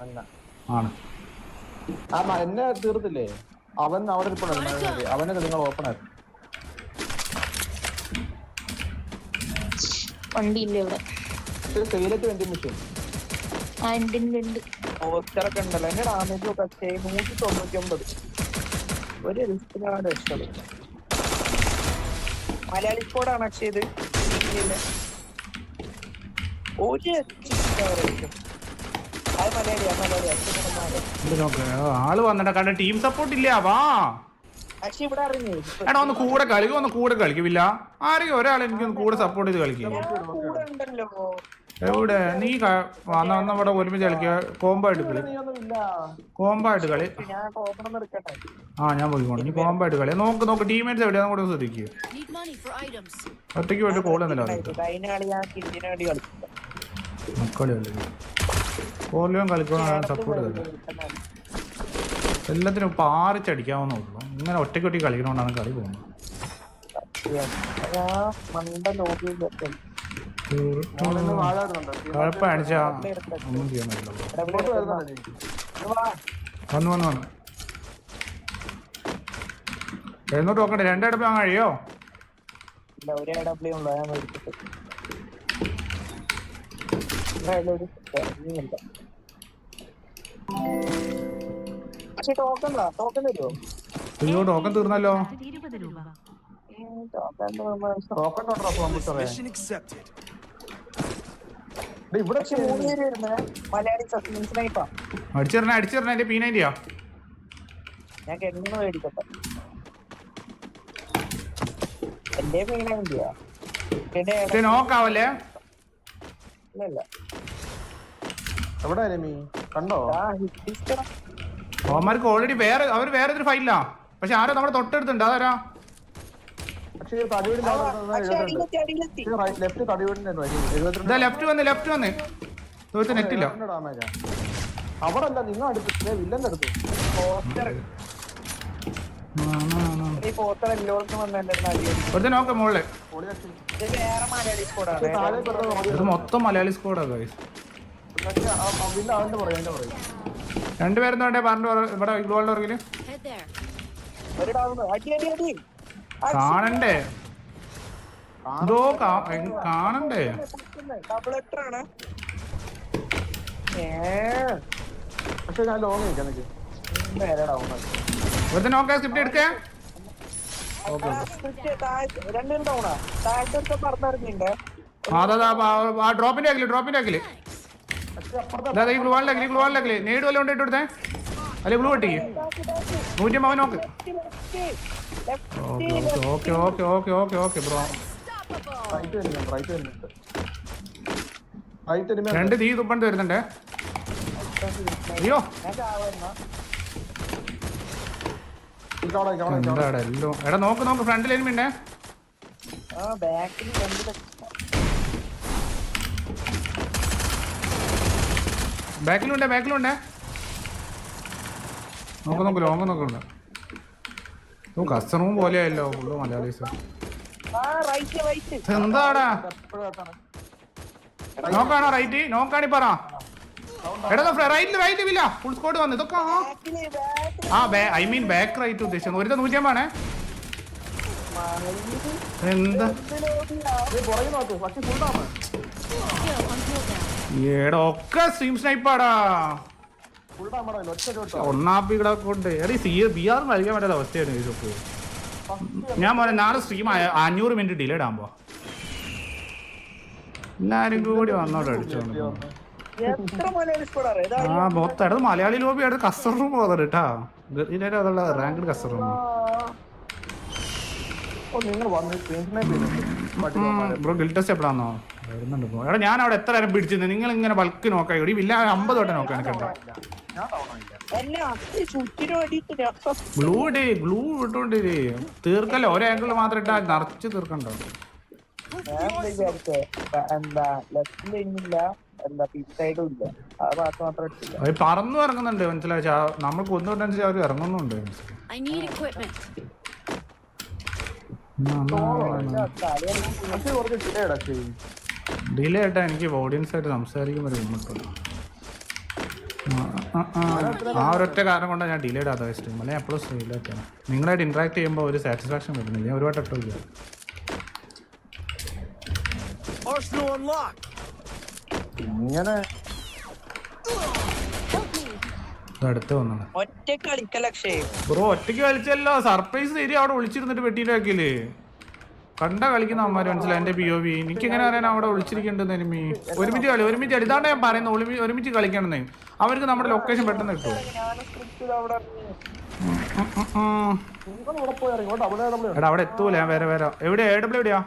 ആണ്. ആ എന്നെ തീർത്തില്ലേ? അവൻ അവിടെ ഇരിപ്പുണ്ടായിരുന്നു അവനൊക്കെ നിങ്ങൾ ഓപ്പൺ ആയിരുന്നു വണ്ടിയില്ല ഇവിടെ? സെയിലറ്റ് വെന്റിംഗ് മെഷീൻ ആ ഉണ്ട് ഉണ്ട് ഉണ്ട്. പോസ്റ്ററൊക്കെ ഉണ്ടല്ലോ. എന്റെ ഡാമേജ് പക്ഷേ നൂറ്റി തൊണ്ണൂറ്റി ഒമ്പത് ഒരു റിസ്കിലാണ് രക്ഷപ്പെട്ടത് മലയാളി സ്കോഡാണ് അക്ഷയത് ഒരു. ആൾ വന്നിട്ട് കണ്ട ടീം സപ്പോർട്ട് ഇല്ല വാ. എടാ ഒന്ന് കൂടെ കളിക്കും ഒന്ന് കൂടെ കളിക്കില്ല. ആരെയും ഒരാൾ എനിക്ക് ഒന്ന് കൂടെ സപ്പോർട്ട് ചെയ്ത് കളിക്കും. കൂടെ ഉണ്ടല്ലോ. എവിടെ? നീ വന്ന വന്ന ഇവിടെ ഒരുമിച്ച് കളിക്കുക കോമ്പായിട്ട് കളി. നീയൊന്നും ഇല്ല. കോമ്പോ ആയിട്ട് കളി. ആ ഞാൻ പോയിക്കോണം നീ കോമ്പായിട്ട് കളി. നോക്ക് നോക്ക് ടീമേറ്റ്സ് എവിടെയാന്ന് കൂടെ ശ്രദ്ധിക്കുക. ഒറ്റയ്ക്ക് വേണ്ടി കോൾ എന്നല്ല മക്കളി കോലിയും കളിക്കണം സപ്പോർട്ട് ചെയ്തത് എല്ലാത്തിനും പാറിച്ചടിക്കാവുന്ന ഉള്ളു. ഇങ്ങനെ ഒറ്റയ്ക്ക് ഒറ്റയ്ക്ക് കളിക്കണോണ്ടാണ് കളി പോകുന്നത്. ഞാൻ മണ്ട ലോബി മോളിന്ന് വാഴ വരുന്നുണ്ട് കുഴപ്പം അടിച്ചാ ഒന്നും ചെയ്യാൻ. വന്നു? വന്നു വന്നു എഴുന്നൂറ് നോക്കണ്ടേ? രണ്ടിടപ്പ് വാങ്ങാൻ കഴിയോ ഇല്ല ഒരു ഡബ്ല്യൂ ഉള്ളു ഞാൻ മേടിച്ചിട്ട് എന്തായാലും ഒരു ഇല്ല. പക്ഷെ ടോക്കൺ ടോക്കൺ തരുമോ അയ്യോ ടോക്കൺ തീർന്നല്ലോ. ടോക്കൺ ഇവിടെ മലയാളി അടിച്ചിരണേ അടിച്ചിരണേ എന്റെ പി നയന്റിയാ ഞാൻ കെണ്ണു മേടിക്കട്ടെ. എന്റെ ഇത് നോക്കാവല്ലേ ഇല്ല. എവിടെ രമി? കണ്ടോ? അവന്മാർക്ക് ഓൾറെഡി വേറെ അവർ വേറെ ഒരു ഫൈലാ പക്ഷെ ആരോ നമ്മുടെ തൊട്ടടുത്തുണ്ട്? അതാരാ? ലെഫ്റ്റ് ലെഫ്റ്റ് വന്ന് വന്ന്. തോറ്റ് നെറ്റില്ല നിങ്ങൾ അടുത്ത്. വില്ലന്റെ അടുത്ത് നോക്ക മുകളിൽ മൊത്തം മലയാളി സ്കോഡാ. രണ്ടുപേരും പറഞ്ഞു ഇവിടെ ഗ്ലോളിന്റെ പുറകിൽ? കാണണ്ടേ? എങ് കാണണ്ടേ? പക്ഷെ ഞാൻ ലോങ് നിൽക്കാം സ്ക്രിപ്റ്റ് എടുക്കേ അതാ അതാ, ആ ഡ്രോപ്പിന്റെ ആക്കിൽ ഡ്രോപ്പിന്റെ ആക്കിൽ അതാ ഈ ഗ്ലൂവാളിന്റെ ആക്കിൽ ഗ്ലൂവാളിന്റെ ആക്കിൽ നേട് വല്ല കൊണ്ട് ഇട്ടെടുത്തേ അല്ലെ ഗ്ലൂ പൊട്ടിക്ക് നൂറ്റി മകൻ നോക്ക്. Okay okay okay okay okay bro. രണ്ട് തീ തുപ്പണ്ട് വരുന്നുണ്ടേ. അയ്യോ. എടാ നോക്ക് നോക്ക് ഫ്രണ്ടിൽ എനിമിണ്ടേ ആ ബാക്കിൽ രണ്ട് ലക്ഷം ബാക്കിലുണ്ടേ ബാക്കിലുണ്ടേ. നോക്ക് നോക്ക് ലോങ് നോക്കുന്നുണ്ട്. കസ്റ്ററും കസ്റ്റമറും പോലെയല്ലോ ഫുള്ള് മലയാളീസ്. ആ റൈറ്റ് റൈറ്റ് എന്താടാ? നോക്കാണോ റൈറ്റ് നോക്കാണി പറ. എടാ റൈറ്റിൽ റൈറ്റ് ഇല്ല ഫുൾ സ്കോഡ് വന്നു. ഇതൊക്കെ ആ ഐ മീൻ ബാക്ക് റൈറ്റ് ഉദ്ദേശിച്ചു ഒരു നൂറ്റിയമ്പാണേ. എന്താ? ഒക്കെ സ്ട്രീം സ്നൈപ്പാടാ ഒന്നാപ്പി എടീ സി ബി ആർ കളിക്കാൻ പറ്റാത്ത അവസ്ഥയാണ് ഞാൻ പറയാം നാളെ സ്ട്രീം അഞ്ഞൂറ് മിനിറ്റ് ഡിലേ ഇടാൻ പോ എല്ലാരും കൂടി വന്നോട്ടെ അടിച്ചു ആ മൊത്തം എടുത്ത് മലയാളി ലോബി എടുത്ത് കസ്റ്റർ റൂം പോകുന്നത് കേട്ടാ. ഇതിന്റെ അതുള്ള റാങ്ക്ഡ് കസ്റ്റർ റൂം ബ്രോ ഗിൽ ടെസ്റ്റ് എപ്പോഴാന്നോ? വരുന്നുണ്ട്. എടാ ഞാൻ അവിടെ എത്ര നേരം പിടിച്ചിരുന്നു? നിങ്ങൾ ഇങ്ങനെ ബൾക്ക് നോക്കാൻ ഇവിടെ ഇല്ല അമ്പത് തൊട്ട് നോക്കാൻ ഗ്ലൂ ഡേ ഗ്ലൂ ഇട്ടോണ്ട് തീർക്കല്ലോ? ഒരേ ആംഗിൾ മാത്രം ഇട്ടാ നിറച്ച് തീർക്കണ്ടോ? പറന്നു ഇറങ്ങുന്നുണ്ട് മനസ്സിലായി? നമ്മൾ കൊന്നുകൊണ്ടനുസരിച്ച് അവർ ഇറങ്ങുന്നുണ്ട് I ഡിലേ ആയിട്ട് എനിക്ക് ഓഡിയൻസ് ആയിട്ട് സംസാരിക്കുമ്പോൾ ഒരു ബുദ്ധിമുട്ടുണ്ട് ആ, ആ, ആ. ഒരൊറ്റ കാരണം കൊണ്ടാണ് ഞാൻ ഡിലേഡ് ഇടാത്ത സ്ട്രീം അല്ലെങ്കിൽ എപ്പോഴും സ്ട്രീമിലൊക്കെയാണ് നിങ്ങളായിട്ട് ഇന്ററാക്ട് ചെയ്യുമ്പോൾ ഒരു സാറ്റിസ്ഫാക്ഷൻ വരുന്നില്ല. ഞാൻ ഒരുപാട് ഇട്ടില്ല. ഇങ്ങനെ. അടുത്ത് കളിക്കലക്ഷേ ബ്രോ ഒറ്റയ്ക്ക് കളിച്ചല്ലോ. സർപ്രൈസ് തരി. അവിടെ വിളിച്ചിരുന്നിട്ട് വെട്ടിയിലാക്കിയില്ലേ കണ്ട കളിക്കുന്ന അമ്മമാര് മനസ്സിലായി. എന്റെ പി ഒ വി എനിക്ക് എങ്ങനെ അറിയാൻ അവിടെ ഒളിച്ചിരിക്കേണ്ടത് എനിമി? ഒരുമിച്ച് കളി ഒരുമിച്ച് കളി. ഇതാണ്ട് ഞാൻ പറയുന്നത് ഒളിമി ഒരുമിച്ച് കളിക്കണമെന്നേ. അവർക്ക് നമ്മുടെ ലൊക്കേഷൻ പെട്ടെന്ന് കിട്ടും എടാ അവിടെ എത്തൂല ഞാൻ വേറെ വേറെ. എവിടെ എ ഡബ്ല്യു എവിടെയാ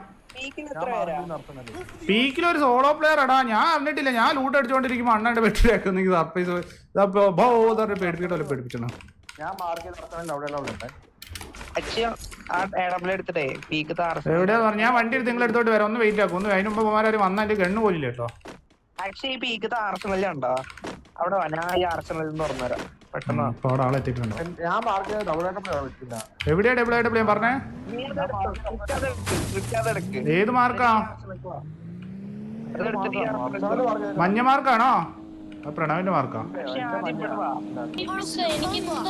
പീക്കിൽ ഒരു സോളോ പ്ലെയർ എടാ ഞാൻ അറിഞ്ഞിട്ടില്ല. ഞാൻ ലൂട്ട് അടിച്ചോണ്ടിരിക്കുമ്പോ അണ്ണന്റെ വെട്ടിലാക്കുന്നെങ്കിൽ സർപ്രൈസ് പേടിപ്പിക്കട്ടോ പേടിപ്പിച്ചോ ഞാൻ അവിടെ എടുത്തിട്ടേ പീക്ക് എവിടെയാ പറഞ്ഞ? ഞാൻ വണ്ടി എടുത്ത് നിങ്ങൾ എടുത്തോട്ട് വരാം. ഒന്ന് വെയിറ്റ് ആക്കും. ഒന്ന് അതിന് മുമ്പ് പോകാൻ വന്ന എന്റെ ഗണ്ണ് പോലില്ല കേട്ടോ. ഈ പീക്ക് ഉണ്ടോ? അവിടെ ഈ പെട്ടെന്ന് അവിടെ എവിടെയാ ഡബിൾ ആയിട്ട് പറഞ്ഞേ? ഏത് മാർക്കാ മഞ്ഞ മാർക്കാണോ പ്രണവിന്റെ മാർക്കാ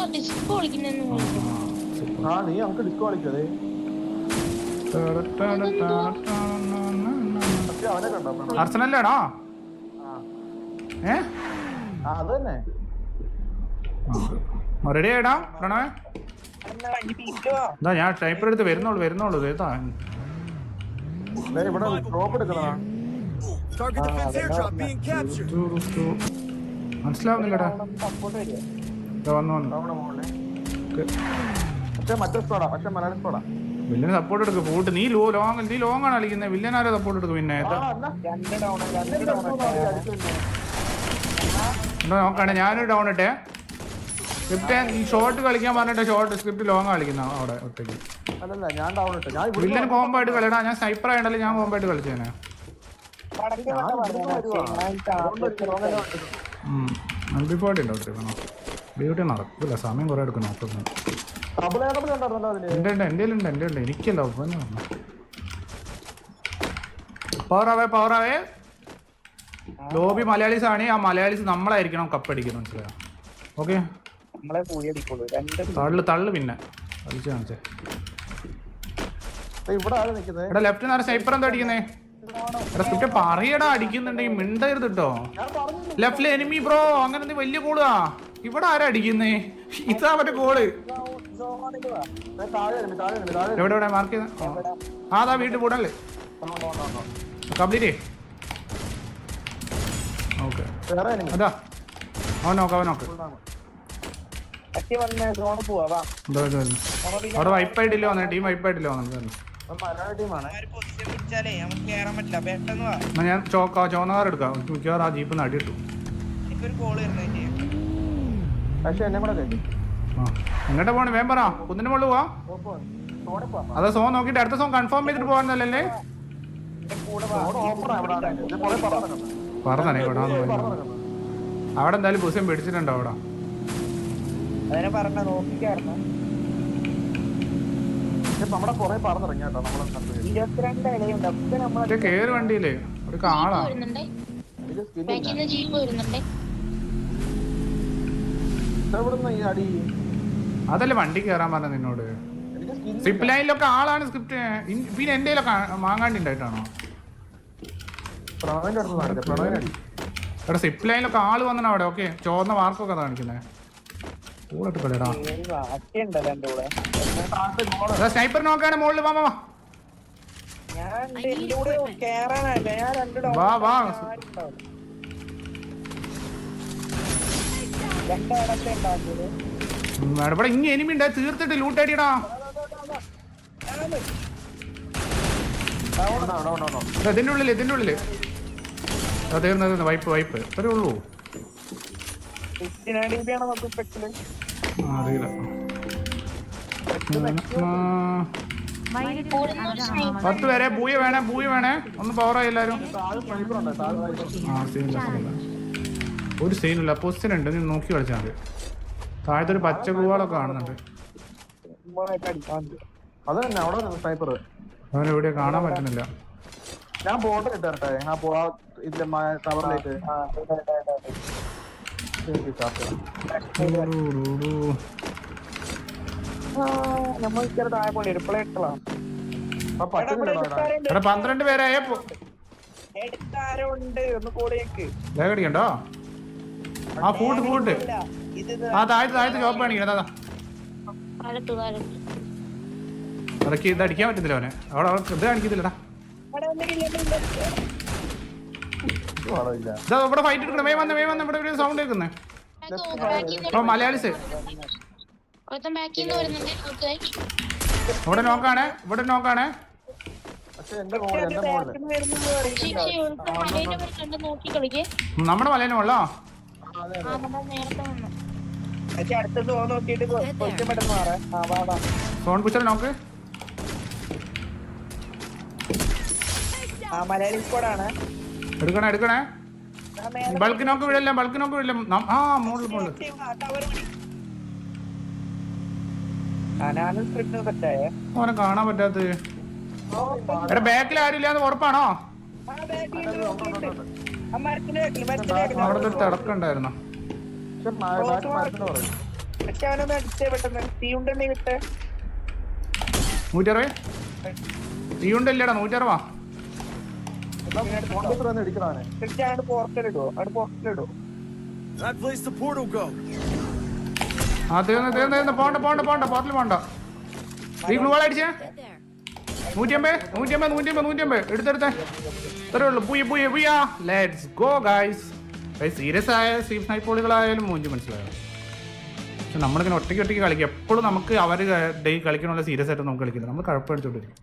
എനിക്ക് ആ നീ നമുക്ക് ഡിസ്കോ കളിക്കതേ ഏ? അത് തന്നെ. റെഡി ആയിടാ പ്രണവേ. എന്താ ഞാൻ ടൈപ്പർ എടുത്ത് വരുന്നോളൂ വരുന്നോളൂ ഏതാ ഇവിടെ ഡ്രോപ്പ്. മനസ്സിലാവുന്നില്ലടാ? ഇതാ വന്നു വന്നു. അവിടെ മുകളിൽ പക്ഷെ മറ്റേ സ്കോഡാ പക്ഷെ മലയാളി സ്കോഡാ വില്ലന് സപ്പോർട്ട് എടുക്കും പോട്ട് നീ ലോ ലോങ് നീ ലോങ് ആണ് കളിക്കുന്നത് വില്ലൻ ആരോ സപ്പോർട്ട് എടുക്കും പിന്നെ? നോക്കണേ ഞാനൊരു ഡൗൺ ഇട്ടേ. സ്ക്രിപ്റ്റ് ഈ ഷോർട്ട് കളിക്കാൻ പറഞ്ഞിട്ട് ഷോർട്ട് സ്ക്രിപ്റ്റ് ലോങ് കളിക്കുന്ന അവിടെ ഒറ്റയ്ക്ക്. അല്ലല്ല ഞാൻ ഡൗൺ ഇട്ടു. ഞാൻ വില്ലൻ കോംബോ ആയിട്ട് കളിയടാ ഞാൻ സ്നൈപ്പർ ആയിട്ടല്ലേ ഞാൻ കോംബോ ആയിട്ട് കളിച്ചേനെ അൺബിഫോർട്ടി ഉണ്ടോ ഡ്യൂട്ടി നടക്കില്ല സമയം കുറേ എടുക്കും. നോക്കുന്നു എന്റെ ഉണ്ട് എന്റെ ഉണ്ട് എന്റെ ഉണ്ട് എനിക്കല്ല ഒപ്പം പവറാവേ പവറാവേ ലോബി മലയാളീസ് ആണ്. ആ മലയാളീസ് നമ്മളായിരിക്കണം കപ്പടിക്കുന്നത് മനസ്സിലായോ? ഓക്കെ തള്ളു തള്ളു പിന്നെ. കളിച്ച് കാണിച്ചേ. എടാ ലെഫ്റ്റ് നേരെ സ്നൈപ്പർ എന്താ അടിക്കുന്നേ? എടാ സ്ക്രിപ്റ്റ് പറയടാ അടിക്കുന്നുണ്ടെങ്കിൽ മിണ്ടരുത് കേട്ടോ ലെഫ്റ്റിലെ എനിമി ബ്രോ അങ്ങനെ വലിയ കോളാ ഇവിടെ ആരാ അടിക്കുന്നേ? ഇതാ മറ്റേ ഗോൾ. എവിടെ എവിടെ? മാർക്ക് ചെയ്ത. അതാ വീട്ടിൽ കൂടല്ലേ കംപ്ലീറ്റ്. അതാ. അവൻ നോക്ക് അവൻ നോക്ക്? അവിടെ വൈപ്പായിട്ടില്ല വന്നെ ടീം വൈപ്പായിട്ടില്ല വന്നത് അത് മലയാളി ടീമാണ് പൊസിഷൻ പിടിച്ചാലേ നമുക്ക് കേറാൻ പറ്റില്ല പെട്ടെന്ന് വാ എന്നാ ഞാൻ ചോക്കാ ചോന്നാർ എടുക്കാം മിക്കവാറും ആ ജീപ്പ് വരുന്നേ പക്ഷെ എന്നെ കൂടെ എങ്ങോട്ടാ പോണേ? വേം പറ. കുന്നിന് മുകളിൽ പോവാ. അതെ സോ നോക്കിട്ട് സോൺ നോക്കിട്ട് അടുത്ത സോൺ കൺഫേം ചെയ്തിട്ട് കുറെ പറഞ്ഞു. ഇവിടെ അവിടെ എന്തായാലും പുസ്യം പിടിച്ചിട്ടുണ്ടോ അവിടെ? അതിനെ വണ്ടിയില്ലേ ഒരു കാളാ. കുറെ വരുന്നുണ്ടേ. അതല്ലേ വണ്ടി കേറാൻ പറഞ്ഞ നിന്നോട്? സിപ്പ് ലൈനിലൊക്കെ ആളാണ് സ്ക്രിപ്റ്റ് പിന്നെ എന്റെ മാങ്ങാണ്ടി ഉണ്ടായിട്ടാണോ എടാ സിപ്പ് ലൈനിലൊക്കെ ആൾ വന്നാണ് അവിടെ ഓക്കെ ചോന്ന മാർക്കൊക്കെ കാണിക്കുന്നേ. കൂടെ കളിയടാ സ്നൈപ്പർ നോക്കാണ് മുകളിൽ വാ വാ, വാ. വാ ഇവിടെ ഇനി എനിമി ഉണ്ട് തീർത്തിട്ട് ലൂട്ട് അടിയടാ. ഡൗൺ ഡൗൺ ഡൗൺ ഡൗൺ എടാ, ഇതിന്റെ ഉള്ളിൽ ഇതിന്റെ ഉള്ളിൽ. ആ, തീർന്നു തീർന്നു വൈപ്പ് വൈപ്പ് ഇത്രേ ഉള്ളൂ. അറിയില്ല. പത്ത് പേരെ പൂയ വേണേ പൂയ വേണേ. ഒന്ന് പവറായി എല്ലാരും. ആ സീനില്ല സീനില്ല ഒരു സീനില്ല പൊസിഷൻ ഉണ്ട്. നീ നോക്കി കളിച്ചാൽ മതി. താഴത്തെ ഒരു പച്ച കൂവാളൊക്കെ കാണുന്നുണ്ട്. അത് തന്നെ. അവിടെ സ്നൈപ്പർ അവൻ എവിടെയാ കാണാൻ പറ്റുന്നില്ല. ഞാൻ ബോർഡർ ഇട്ട് തരട്ടെ? പോവാ. പോ ഇതിലെ ടവറിലേക്ക്. നമ്മൾ പന്ത്രണ്ട് പേരായ എടുത്താരോ ആ ഫൂട്ട് ഫൂട്ട് ആ താഴത്ത് താഴത്ത് ചോപ്പ് കാണിക്കണം അതാ താഴത്ത് ഇത് അടിക്കാൻ പറ്റത്തില്ല അവനെ. അവിടെ അവിടെ ഇത് കാണിക്കത്തില്ലടാ ഇവിടെ ഫൈറ്റ് എടുക്കണം. മേ വന്ന് മേ വന്ന്. ഇവിടെ ഒരു സൗണ്ട് കേൾക്കുന്നേ. ബാക്കിൽ ഓ മലയാളിസ്. ഇവിടെ നോക്കാണ് ഇവിടെ നോക്കാണ്. നമ്മുടെ മലയാളം ഉള്ളോ സോൺ പുച്ചർ നോക്ക് എടുക്കണേ എടുക്കണേ. ബൾക്ക് നോക്ക് വീഴല്ല ബൾക്ക് നോക്ക് വീഴില്ല ആ മുകളിൽ മുകളിൽ അവനെ കാണാൻ പറ്റാത്തത്. എടാ ബാക്കിൽ ആരും ഇല്ലാന്ന് ഉറപ്പാണോ? അവിടെ ഒരു തിടക്കുണ്ടായിരുന്നു പക്ഷെ ബാക്ക് മരത്തിന് പറയും പക്ഷെ അവനൊന്ന് അടിച്ചേ പെട്ടെന്ന്. തീ ഉണ്ടെന്നെ കിട്ടേ നൂറ്ററുപത് തീ ഉണ്ടല്ലേടാ നൂറ്ററുവാ ആ തീർന്ന് തീർന്ന് തീർന്ന്. പോണ്ട പോണ്ട പോണ്ട. പോർട്ടിൽ പോണ്ട. ഈ ഗ്ലൂ അടിച്ചേ? ഇത്രേ ഉള്ളൂ. ലെറ്റ്സ് ഗോ ഗൈസ് സീരിയസ് ആയ സീഫ് സ്നൈപ്പോളുകളായാലും മൂഞ്ചി മനസ്സിലായോ? പക്ഷെ നമ്മളിങ്ങനെ ഒറ്റയ്ക്ക് ഒറ്റയ്ക്ക് കളിക്കും. എപ്പോഴും നമുക്ക് അവർ ഡേ കളിക്കണമല്ലോ സീരിയസ് ആയിട്ട് നമുക്ക് കളിക്കില്ല. നമ്മൾ കഴപ്പടിച്ചോണ്ടിരിക്കും